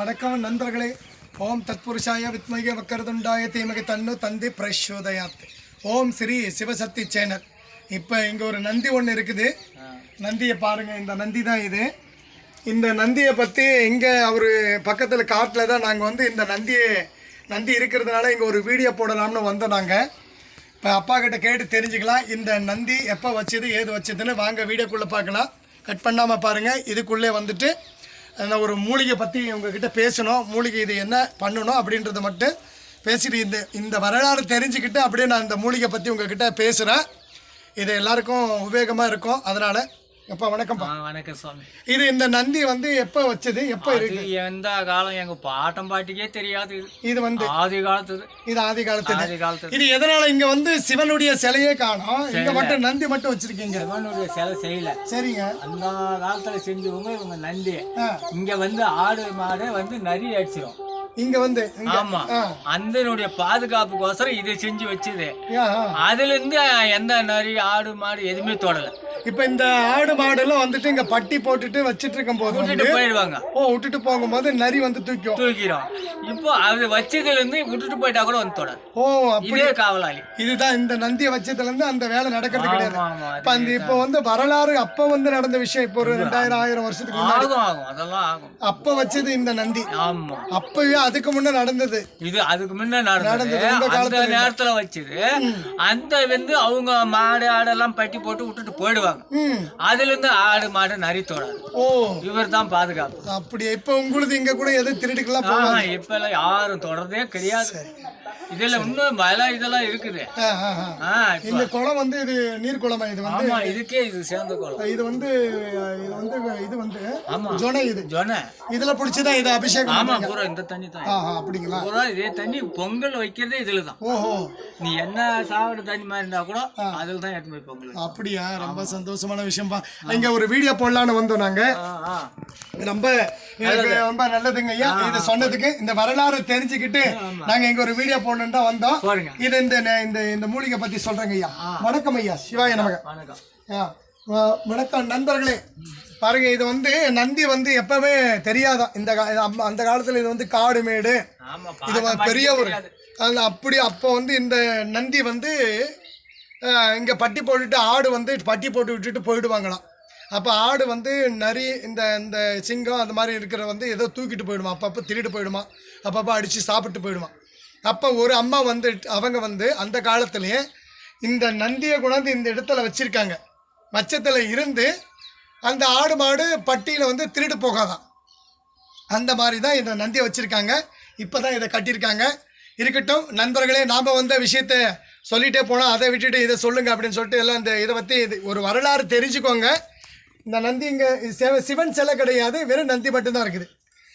வணக்கம் நண்பர்களே. ஓம் தத்புருஷாய வித்மக வக்கரதுண்டாய தீமகை தன்னு தந்தி பிரசோதயாத் ஓம் ஸ்ரீ சிவசக்தி சேனல். இப்போ இங்கே ஒரு நந்தி ஒன்று இருக்குது. நந்தியை பாருங்க இந்த நந்தி தான் இது. இந்த நந்தியை பற்றி இங்கே அவர் பக்கத்தில் காட்டில் தான் நாங்கள் வந்து இந்த நந்தியை நந்தி இருக்கிறதுனால இங்கே ஒரு வீடியோ போடலாம்னு வந்தோம் நாங்கள் இப்போ அப்பா கிட்ட கேட்டு தெரிஞ்சுக்கலாம். இந்த நந்தி எப்போ வச்சது ஏது வச்சதுன்னு வாங்க வீடியோக்குள்ளே பார்க்கலாம். கட் பண்ணாமல் பாருங்கள் இதுக்குள்ளே வந்துட்டு அந்த ஒரு மூலிகை பற்றி உங்ககிட்ட பேசணும். மூலிகை இது என்ன பண்ணணும் அப்படின்றத மட்டும் பேசிட்டு இந்த இந்த வரலாறு தெரிஞ்சுக்கிட்டு அப்படியே நான் இந்த மூலிகை பற்றி உங்ககிட்ட பேசுகிறேன் இது எல்லாருக்கும் உபயோகமாக இருக்கும். அதனால் எப்பா வணக்கம்ப்பா. வணக்கம் சுவாமி. இது இந்த நந்தி வந்து எப்போ வச்சது? எப்போ இருக்கு? எந்த காலம்? எங்க பாட்டம் பாட்டிக்கே தெரியாது. இது வந்து ஆதி காலத்துது. இது ஆதி காலத்தில். ஆதி காலத்து இது எதனால இங்க வந்து சிவனுடைய சிலையே காணோம்? இங்க மட்டும் நந்தி மட்டும் வச்சிருக்கீங்க. சிவனுடைய சிலை செய்யல. சரிங்க. அந்த காலத்துல செஞ்சவங்க இவங்க நந்தி. இங்க வந்து ஆடு மாடு வந்து நரி அடிச்சிடும் இங்க வந்து ஆமா. அந்தனுடைய பாதுகாப்புக்கோசரம் இதை செஞ்சு வச்சது. அதுல இருந்து எந்த நரி ஆடு மாடு எதுவுமே தொடல. இப்ப இந்த ஆடு மாடு எல்லாம் வந்துட்டு இங்க பட்டி போட்டுட்டு வச்சிட்டு இருக்கும் போது விட்டுட்டு போயிடுவாங்க. ஓ விட்டுட்டு போகும்போது நரி வந்து தூக்கும் தூக்கிறோம் இப்போ அது வச்சதுல இருந்து விட்டுட்டு போயிட்டா கூட வந்து தொடர் ஓ அப்படி. இதே காவலாளி. இதுதான் இந்த நந்தியை வச்சதுல இருந்து அந்த வேலை நடக்கிறது கிடையாது. இப்ப அந்த இப்போ வந்து வரலாறு அப்ப வந்து நடந்த விஷயம். இப்போ ஒரு ரெண்டாயிரம் ஆயிரம் வருஷத்துக்கு முன்னாடி. ஆகும் ஆகும். அதெல்லாம் ஆகும். அப்ப வச்சது இந்த நந்தி. ஆமா. அப்பவே அதுக்கு முன்ன நடந்தது. இது அதுக்கு முன்ன நடந்தது. அந்த நேரத்துல வச்சது அந்த வந்து அவங்க மாடு ஆடெல்லாம் பட்டி போட்டு விட்டுட்டு போயிடுவாங்க. அதுல இருந்து ஆடு மாடு நரி தொடாது. ஓ. இவர் தான் பாதுகாப்பு. அப்படியே? இப்ப உங்களுக்கு இங்க கூட எதுவும் திருடிக்கலாம் இப்ப எல்லாம் யாரும் தொடர்றதே கிடையாது. இதுல இன்னும் மலை இதெல்லாம் இருக்குது. இந்த குளம் வந்து இது நீர் குளமா? இது வந்து ஆமா இதுக்கே இது சேர்ந்த குளம். இது வந்து இது வந்து இது வந்து ஆமா. ஜொனை இது. ஜொன. இதுல புடிச்சுதான் இது அபிஷேகம் ஆமா. பூரா இந்த தண்ணி தான் அப்படிங்களா? பூரா இதே தண்ணி பொங்கல் வைக்கிறதே இதுல தான். ஓஹோ. நீ என்ன சாப்பிட தண்ணி மாதிரி இருந்தா கூட அதுல தான் எடுத்து பொங்கல் அப்படியா? ரொம்ப சந்தோஷமான விஷயம்பா இங்க ஒரு வீடியோ போடலான்னு வந்தோம் நாங்க. ரொம்ப எனக்கு ரொம்ப நல்லதுங்க ஐயா இது சொன்னதுக்கு இந்த வரலாறு தெரிஞ்சுக்கிட்டு நாங்க இங்க ஒரு வீடியோ தான் வந்தோம். இது இந்த இந்த இந்த மூலிகை பத்தி சொல்றேங்க ஐயா. வணக்கம் ஐயா சிவாய நமக. வணக்கம். வணக்கம் நண்பர்களே. பாருங்க இது வந்து நந்தி வந்து எப்பவுமே தெரியாதான் இந்த அந்த காலத்துல இது வந்து காடு மேடு. இது பெரிய ஒரு அப்படி அப்போ வந்து இந்த நந்தி வந்து இங்க பட்டி போட்டுட்டு ஆடு வந்து பட்டி போட்டு விட்டுட்டு போயிடுவாங்களாம். அப்போ ஆடு வந்து நரி இந்த இந்த சிங்கம் அந்த மாதிரி இருக்கிற வந்து ஏதோ தூக்கிட்டு போயிடுமா. அப்பப்போ திருட்டு போயிடுமா. அப்பப்போ அடித்து சாப்பிட்டு போயிடுமா. அப்போ ஒரு அம்மா வந்து அவங்க வந்து அந்த காலத்துலேயே இந்த நந்தியை கொண்டாந்து இந்த இடத்துல வச்சுருக்காங்க. மச்சத்தில் இருந்து அந்த ஆடு மாடு பட்டியில் வந்து திருடு போகாதான். அந்த மாதிரி தான் இந்த நந்தியை வச்சுருக்காங்க. இப்போ தான் இதை கட்டியிருக்காங்க. இருக்கட்டும் நண்பர்களே நாம் வந்த விஷயத்த சொல்லிகிட்டே போனால் அதை விட்டுட்டு இதை சொல்லுங்கள் அப்படின்னு சொல்லிட்டு எல்லாம் இந்த இதை பற்றி இது ஒரு வரலாறு தெரிஞ்சுக்கோங்க. இந்த நந்தி இங்கே சேவை சிவன் சிலை கிடையாது வெறும் நந்தி மட்டும்தான் இருக்குது.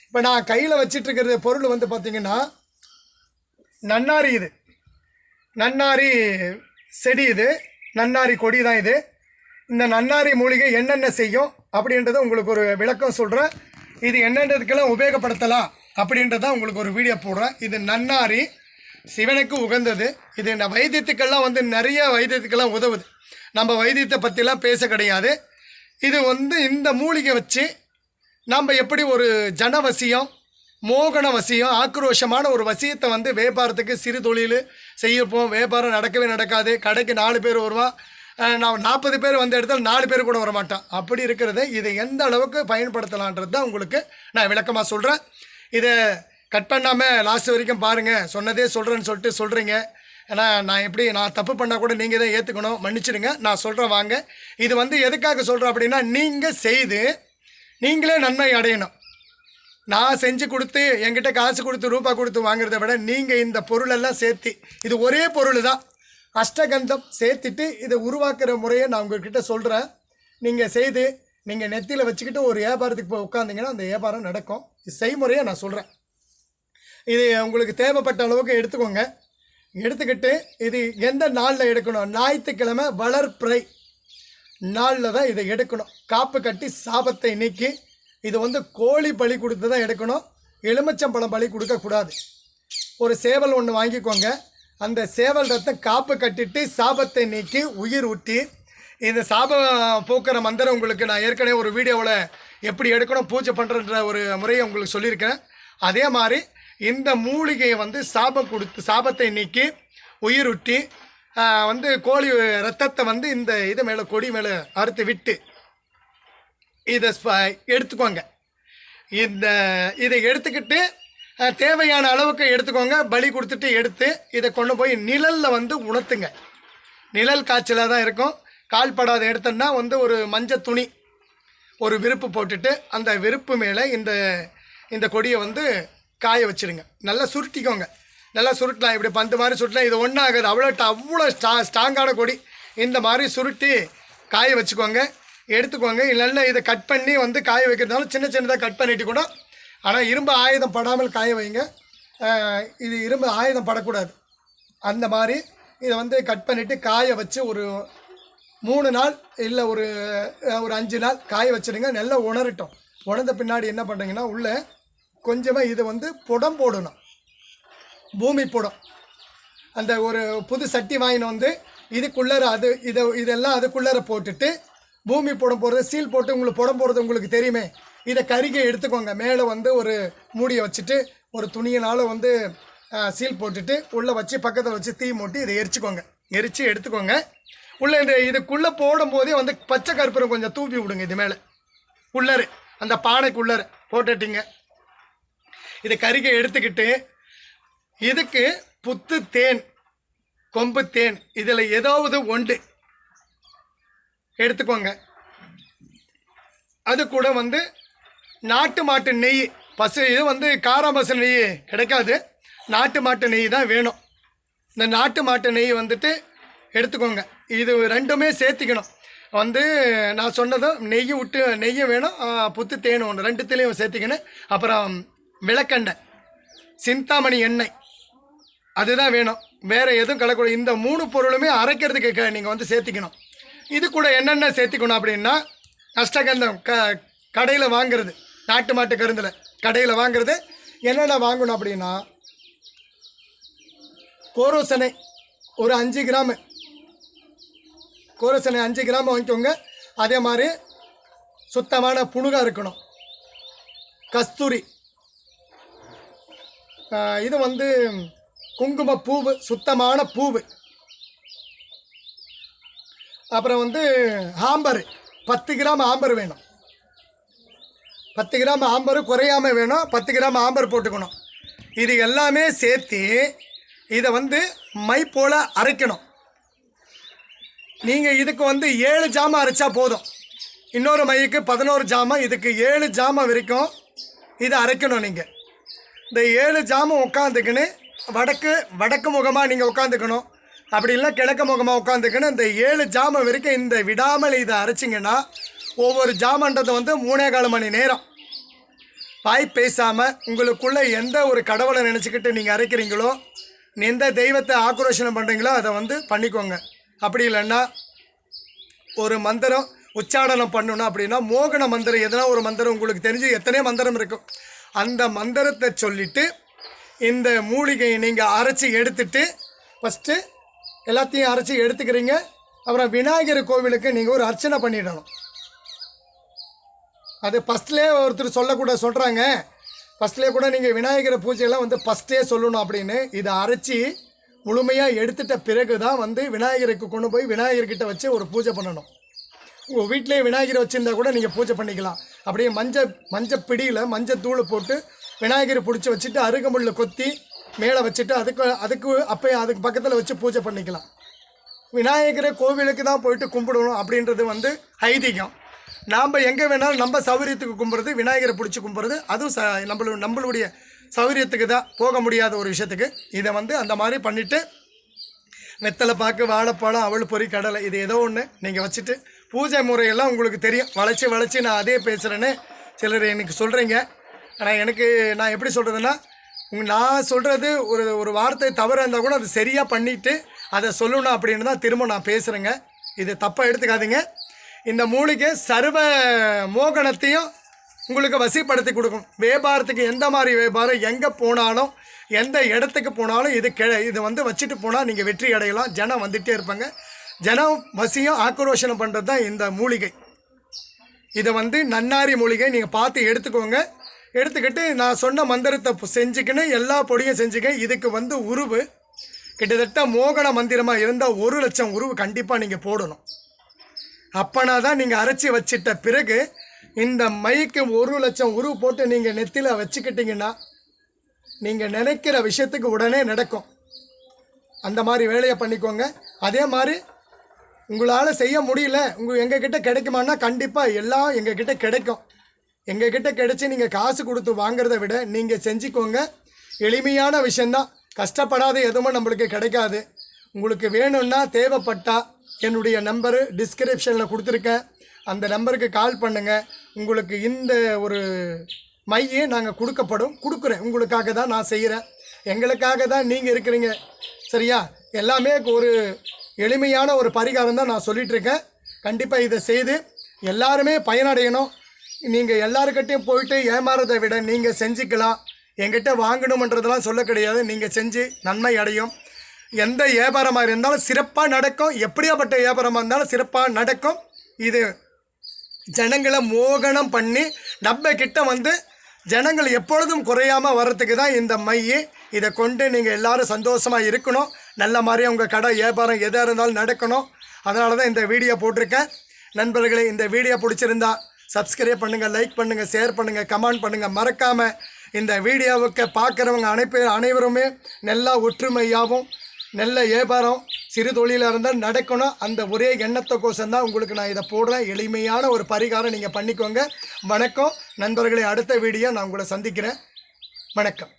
இப்போ நான் கையில் வச்சிட்ருக்கிற பொருள் வந்து பார்த்திங்கன்னா நன்னாரி இது. நன்னாரி செடி இது. நன்னாரி கொடி தான் இது. இந்த நன்னாரி மூலிகை என்னென்ன செய்யும் அப்படின்றத உங்களுக்கு ஒரு விளக்கம் சொல்கிறேன் இது என்னென்றதுக்கெல்லாம் உபயோகப்படுத்தலாம் அப்படின்றதான் உங்களுக்கு ஒரு வீடியோ போடுறேன். இது நன்னாரி சிவனுக்கு உகந்தது. இது இந்த வைத்தியத்துக்கெல்லாம் வந்து நிறைய வைத்தியத்துக்கெல்லாம் உதவுது. நம்ம வைத்தியத்தை பற்றிலாம் பேச கிடையாது. இது வந்து இந்த மூலிகை வச்சு நம்ம எப்படி ஒரு ஜனவசியம் மோகன வசியம் ஆக்ரோஷமான ஒரு வசியத்தை வந்து வியாபாரத்துக்கு சிறு தொழில் செய்யப்போம். வியாபாரம் நடக்கவே நடக்காது. கடைக்கு நாலு பேர் வருவான் நான் நாற்பது பேர் வந்த இடத்துல நாலு பேர் கூட வரமாட்டான். அப்படி இருக்கிறது இதை எந்த அளவுக்கு பயன்படுத்தலான்றது தான் உங்களுக்கு நான் விளக்கமாக சொல்கிறேன் இதை கட் பண்ணாமல் லாஸ்ட் வரைக்கும் பாருங்கள் சொன்னதே சொல்கிறேன்னு சொல்லிட்டு சொல்கிறீங்க ஏன்னா நான் எப்படி நான் தப்பு பண்ணால் கூட நீங்கள் தான் ஏற்றுக்கணும் மன்னிச்சிடுங்க. நான் சொல்கிறேன் வாங்க. இது வந்து எதுக்காக சொல்கிறேன் அப்படின்னா நீங்கள் செய்து நீங்களே நன்மை அடையணும். நான் செஞ்சு கொடுத்து என்கிட்ட காசு கொடுத்து ரூபா கொடுத்து வாங்குறத விட நீங்கள் இந்த பொருளெல்லாம் சேர்த்து இது ஒரே பொருள் தான் அஷ்டகந்தம் சேர்த்துட்டு இதை உருவாக்குற முறையை நான் உங்ககிட்ட சொல்கிறேன் நீங்கள் செய்து நீங்கள் நெத்தியில் வச்சுக்கிட்டு ஒரு வியாபாரத்துக்கு போய் உட்காந்திங்கன்னா அந்த வியாபாரம் நடக்கும். இது செய்முறையை நான் சொல்கிறேன் இது உங்களுக்கு தேவைப்பட்ட அளவுக்கு எடுத்துக்கோங்க. எடுத்துக்கிட்டு இது எந்த நாளில் எடுக்கணும்? ஞாயிற்றுக்கிழமை வளர்ப்பிறை நாளில் தான் இதை எடுக்கணும். காப்பு கட்டி சாபத்தை நீக்கி இது வந்து கோழி பலி கொடுத்து தான் எடுக்கணும். எலுமிச்சம்பழம் பலி கொடுக்கக்கூடாது ஒரு சேவல் ஒன்று வாங்கிக்கோங்க. அந்த சேவல் ரத்தம் காப்பு கட்டிட்டு சாபத்தை நீக்கி உயிர் ஊட்டி. இந்த சாபம் போக்குற மந்திரம் உங்களுக்கு நான் ஏற்கனவே ஒரு வீடியோவில் எப்படி எடுக்கணும் பூஜை பண்ணுறன்ற ஒரு முறையை உங்களுக்கு சொல்லியிருக்கேன் அதே மாதிரி இந்த மூலிகையை வந்து சாபம் கொடுத்து சாபத்தை நீக்கி உயிர் ஊட்டி வந்து கோழி ரத்தத்தை வந்து இந்த இது மேலே கொடி மேலே அறுத்து விட்டு இதை ஸ்ப- எடுத்துக்கோங்க. இந்த இதை எடுத்துக்கிட்டு தேவையான அளவுக்கு எடுத்துக்கோங்க. பலி கொடுத்துட்டு எடுத்து இதை கொண்டு போய் நிழலில் வந்து உணர்த்துங்க. நிழல் காய்ச்சலாக தான் இருக்கும் கால்படாத எடுத்தோன்னா வந்து ஒரு மஞ்சள் துணி ஒரு விருப்பு போட்டுட்டு அந்த விருப்பு மேலே இந்த இந்த கொடியை வந்து காய வச்சிடுங்க நல்லா சுருட்டிக்கோங்க. நல்லா சுருட்டலாம். இப்படி பந்து மாதிரி சுருட்டலாம். இது ஒன்றும் அவ்வளோ ட- அவ்வளோ ஸ்டா ஸ்ட்ராங்கான கொடி. இந்த மாதிரி சுருட்டி காய வச்சுக்கோங்க. எடுத்துக்கோங்க. இல்லைன்னா இதை கட் பண்ணி வந்து காய வைக்கிறதுனாலும் சின்ன சின்னதாக கட் பண்ணிட்டு கூட ஆனால் இரும்பு ஆயுதம் படாமல் காய வைங்க. இது இரும்பு ஆயுதம் படக்கூடாது. அந்த மாதிரி இதை வந்து கட் பண்ணிவிட்டு காய வச்சு ஒரு மூணு நாள் இல்லை ஒரு ஒரு அஞ்சு நாள் காய வச்சிடுங்க. நல்லா உணரட்டும். உணர்ந்த பின்னாடி என்ன பண்ணுறீங்கன்னா உள்ளே கொஞ்சமாக இது வந்து புடம் போடணும். பூமி புடம். அந்த ஒரு புது சட்டி வாங்கின்னு வந்து இதுக்குள்ளார அது இதை இதெல்லாம் அதுக்குள்ளார போட்டுட்டு பூமி போட போகிறது சீல் போட்டு உங்களுக்கு புடம் போகிறது உங்களுக்கு தெரியுமே. இதை கருகி எடுத்துக்கோங்க. மேலே வந்து ஒரு மூடியை வச்சுட்டு ஒரு துணியினால் வந்து சீல் போட்டுட்டு உள்ளே வச்சு பக்கத்தில் வச்சு தீ மூட்டி இதை எரிச்சுக்கோங்க. எரித்து எடுத்துக்கோங்க. உள்ளே இந்த இதுக்குள்ளே போடும்போதே வந்து பச்சை கற்பூரம் கொஞ்சம் தூவி விடுங்க இது மேலே. உள்ளாரு அந்த பானைக்குள்ளார போட்டுட்டிங்க. இதை கருகி எடுத்துக்கிட்டு இதுக்கு புத்து தேன் கொம்பு தேன் இதில் ஏதாவது ஒன்று எடுத்துக்கோங்க. அது கூட வந்து நாட்டு மாட்டு நெய் பசு இது வந்து காராமசு நெய் கிடைக்காது. நாட்டு மாட்டு நெய் தான் வேணும். இந்த நாட்டு மாட்டு நெய் வந்துட்டு எடுத்துக்கோங்க. இது ரெண்டுமே சேர்த்திக்கணும். வந்து நான் சொன்னதும் நெய் விட்டு நெய்யும் வேணும் புத்து தேனும் ஒன்று ரெண்டுத்துலேயும் சேர்த்திக்கணும். அப்புறம் விளக்கெண்ணெய் சிந்தாமணி எண்ணெய் அதுதான் வேணும். வேறு எதுவும் கலக்கூடாது இந்த மூணு பொருளுமே அரைக்கிறதுக்கு நீங்கள் வந்து சேர்த்திக்கணும். இது கூட என்னென்ன சேர்த்திக்கணும் அப்படின்னா அஷ்டகந்தம் க கடையில் வாங்குறது. நாட்டு மாட்டு கருந்தில் கடையில் வாங்குறது. என்னென்ன வாங்கணும் அப்படின்னா கோரோசனை ஒரு அஞ்சு கிராமு. கோரோசனை அஞ்சு கிராம் வாங்கிக்கோங்க. அதே மாதிரி சுத்தமான புணுகா இருக்கணும். கஸ்தூரி. இது வந்து குங்கும பூவு சுத்தமான பூவு. அப்புறம் வந்து ஆம்பர். பத்து கிராம் ஆம்பர் வேணும். பத்து கிராம் ஆம்பர் குறையாம வேணும். பத்து கிராம் ஆம்பர் போட்டுக்கணும். இது எல்லாமே சேர்த்து இதை வந்து மை போல் அரைக்கணும். நீங்கள் இதுக்கு வந்து ஏழு ஜாமான் அரைச்சா போதும். இன்னொரு மைக்கு பதினோரு ஜாமான் இதுக்கு ஏழு ஜாமான் வரைக்கும் இதை அரைக்கணும் நீங்கள் இந்த ஏழு ஜாமம் உட்காந்துக்கின்னு வடக்கு வடக்கு முகமாக நீங்கள் உட்காந்துக்கணும். அப்படி இல்லை கிழக்கு முகமாக உட்காந்துக்குன்னு இந்த ஏழு ஜாமம் வரைக்கும் இந்த விடாமல் இதை அரைச்சிங்கன்னா ஒவ்வொரு ஜாமன்றதை வந்து மூணே கால் மணி நேரம். வாய் பேசாமல் உங்களுக்குள்ளே எந்த ஒரு கடவுளை நினச்சிக்கிட்டு நீங்கள் அரைக்கிறீங்களோ எந்த தெய்வத்தை ஆக்ரோஷனம் பண்ணுறீங்களோ அதை வந்து பண்ணிக்கோங்க. அப்படி இல்லைன்னா ஒரு மந்திரம் உச்சாடனம் பண்ணணும் அப்படின்னா மோகன மந்திரம் எதனா ஒரு மந்திரம் உங்களுக்கு தெரிஞ்சு எத்தனையோ மந்திரம் இருக்கும். அந்த மந்திரத்தை சொல்லிவிட்டு இந்த மூலிகையை நீங்கள் அரைச்சி எடுத்துட்டு ஃபஸ்ட்டு எல்லாத்தையும் அரைச்சி எடுத்துக்கிறீங்க. அப்புறம் விநாயகர் கோவிலுக்கு நீங்கள் ஒரு அர்ச்சனை பண்ணிடணும். அது ஃபஸ்ட்லேயே ஒருத்தர் சொல்லக்கூட சொல்கிறாங்க ஃபஸ்ட்லேயே கூட நீங்கள் விநாயகர் பூஜையெல்லாம் வந்து ஃபஸ்ட்டே சொல்லணும் அப்படின்னு. இதை அரைச்சி முழுமையாக எடுத்துட்ட பிறகு தான் வந்து விநாயகருக்கு கொண்டு போய் விநாயகர்கிட்ட வச்சு ஒரு பூஜை பண்ணணும். உங்கள் வீட்டிலேயே விநாயகர் வச்சுருந்தா கூட நீங்கள் பூஜை பண்ணிக்கலாம். அப்படியே மஞ்சள் மஞ்சள் பிடியில் மஞ்சள் தூள் போட்டு விநாயகரை பிடிச்சி வச்சுட்டு அருகமுள்ள கொத்தி மேலே வச்சுட்டு அதுக்கு அதுக்கு அப்போ அதுக்கு பக்கத்தில் வச்சு பூஜை பண்ணிக்கலாம். விநாயகரை கோவிலுக்கு தான் போயிட்டு கும்பிடணும் அப்படின்றது வந்து ஐதீகம். நாம் எங்கே வேணாலும் நம்ம சௌகரியத்துக்கு கும்பிட்றது விநாயகரை பிடிச்சி கும்பிட்றது அதுவும் ச நம்மளு நம்மளுடைய சௌகரியத்துக்கு தான் போக முடியாத ஒரு விஷயத்துக்கு. இதை வந்து அந்த மாதிரி பண்ணிவிட்டு வெத்தலை பாக்கு வாழைப்பழம் அவள் பொறி கடலை இது ஏதோ ஒன்று நீங்கள் வச்சுட்டு பூஜை முறையெல்லாம் உங்களுக்கு தெரியும். வளைச்சி வளைச்சி நான் அதே பேசுகிறேன்னு சிலர் எனக்கு சொல்கிறீங்க ஆனால் எனக்கு நான் எப்படி சொல்கிறதுன்னா நான் சொல்கிறது ஒரு ஒரு வார்த்தை தவறு இருந்தால் கூட அது சரியாக பண்ணிவிட்டு அதை சொல்லணும் அப்படின்னு தான் திரும்ப நான் பேசுகிறேங்க இது தப்பாக எடுத்துக்காதீங்க. இந்த மூலிகை சர்வ மோகனத்தையும் உங்களுக்கு வசிப்படுத்தி கொடுக்கும். வியாபாரத்துக்கு எந்த மாதிரி வியாபாரம் எங்கே போனாலும் எந்த இடத்துக்கு போனாலும் இது கெ இது வந்து வச்சுட்டு போனால் நீங்கள் வெற்றி அடையலாம். ஜனம் வந்துகிட்டே இருப்பாங்க. ஜனம் வசியம் ஆக்ரோஷனம் பண்ணுறது தான் இந்த மூலிகை. இதை வந்து நன்னாரி மூலிகை நீங்கள் பார்த்து எடுத்துக்கோங்க. எடுத்துக்கிட்டு நான் சொன்ன மந்திரத்தை பு- செஞ்சுக்கின்னு எல்லா பொடியும் செஞ்சுக்கேன் இதுக்கு வந்து உருவு. கிட்டத்தட்ட மோகன மந்திரமாக இருந்தால் ஒரு லட்சம் உருவு கண்டிப்பாக நீங்கள் போடணும். அப்பனா தான் நீங்கள் அரைச்சி வச்சிட்ட பிறகு இந்த மைக்கு ஒரு லட்சம் உருவு போட்டு நீங்கள் நெத்தியில் வச்சுக்கிட்டிங்கன்னா நீங்கள் நினைக்கிற விஷயத்துக்கு உடனே நடக்கும். அந்த மாதிரி வேலையை பண்ணிக்கோங்க. அதே மாதிரி உங்களால் செய்ய முடியல உங்கள் எங்ககிட்ட கிடைக்குமான்னா கண்டிப்பாக எல்லாம் எங்ககிட்ட கிடைக்கும். எங்ககிட்ட கிடைச்சி நீங்கள் காசு கொடுத்து வாங்குறத விட நீங்கள் செஞ்சுக்கோங்க. எளிமையான விஷயந்தான் கஷ்டப்படாத எதுவும் நம்மளுக்கு கிடைக்காது. உங்களுக்கு வேணும்னா தேவைப்பட்டா என்னுடைய நம்பரு டிஸ்கிரிப்ஷனில் கொடுத்துருக்கேன். அந்த நம்பருக்கு கால் பண்ணுங்கள் உங்களுக்கு இந்த ஒரு மையை நாங்கள் கொடுக்கப்படும். கொடுக்குறேன். உங்களுக்காக தான் நான் செய்கிறேன் எங்களுக்காக தான் நீங்கள் இருக்கிறீங்க. சரியா? எல்லாமே ஒரு எளிமையான ஒரு பரிகாரம் தான் நான் சொல்லிகிட்ருக்கேன் கண்டிப்பாக இதை செய்து எல்லாருமே பயனடையணும். நீங்கள் எல்லாருக்கிட்டையும் போயிட்டு ஏமாறதை விட நீங்கள் செஞ்சுக்கலாம். எங்கிட்ட வாங்கணுமன்றதெல்லாம் சொல்ல கிடையாது. நீங்கள் செஞ்சு நன்மை அடையும். எந்த வியாபாரமாக இருந்தாலும் சிறப்பாக நடக்கும். எப்படியாப்பட்ட வியாபாரமாக இருந்தாலும் சிறப்பாக நடக்கும். இது ஜனங்களை மோகனம் பண்ணி நம்ம கிட்ட வந்து ஜனங்கள் எப்பொழுதும் குறையாமல் வர்றதுக்கு தான் இந்த மைய. இதை கொண்டு நீங்கள் எல்லோரும் சந்தோஷமாக இருக்கணும். நல்ல மாதிரி உங்கள் கடை வியாபாரம் எதாக இருந்தாலும் நடக்கணும். அதனால தான் இந்த வீடியோ போட்டிருக்கேன். நண்பர்களே இந்த வீடியோ பிடிச்சிருந்தா சப்ஸ்கிரைப் பண்ணுங்கள் லைக் பண்ணுங்கள் ஷேர் பண்ணுங்கள் கமெண்ட் பண்ணுங்கள் மறக்காமல் இந்த வீடியோவுக்கு பார்க்குறவங்க அனைப்பு அனைவருமே நல்லா ஒற்றுமையாகவும் நல்ல வியாபாரம் சிறு தொழிலாக இருந்தால் நடக்கணும். அந்த ஒரே எண்ணத்துக்கோசம் தான் உங்களுக்கு நான் இதை போடுறேன். எளிமையான ஒரு பரிகாரம் நீங்கள் பண்ணிக்கோங்க. வணக்கம். நண்பர்களை அடுத்த வீடியோ நான் உங்களை சந்திக்கிறேன். வணக்கம்.